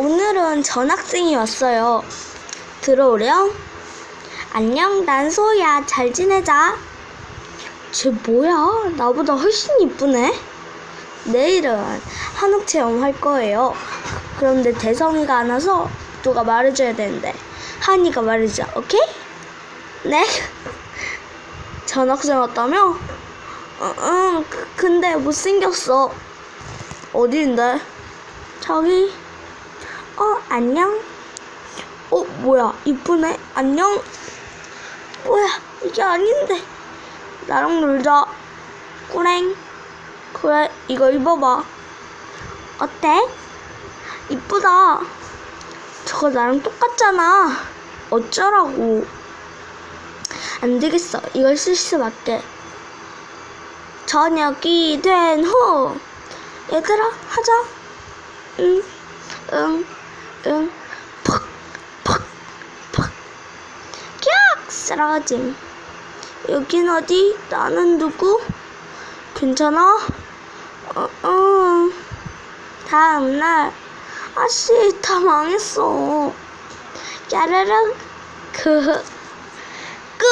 오늘은 전학생이 왔어요. 들어오렴. 안녕, 난 소야. 잘 지내자. 쟤 뭐야? 나보다 훨씬 이쁘네. 내일은 한옥 체험 할 거예요. 그런데 대성이가 안 와서 누가 말해줘야 되는데 한이가 말해줘. 오케이? 네. 전학생 왔다며? 응, 응. 그- 근데 못생겼어. 어디인데? 저기. 어, 안녕. 어, 뭐야. 이쁘네. 안녕. 뭐야. 이게 아닌데. 나랑 놀자. 꾸랭. 그래, 이거 입어봐. 어때? 이쁘다. 저거 나랑 똑같잖아. 어쩌라고. 안 되겠어. 이걸 실수밖에. 저녁이 된 후. 얘들아, 하자. 응, 응, 응. 쓰러짐. 여긴 어디? 나는 누구? 괜찮아? 어, 응. 다음날. 아씨, 다 망했어. 야르릉. 그, 끝!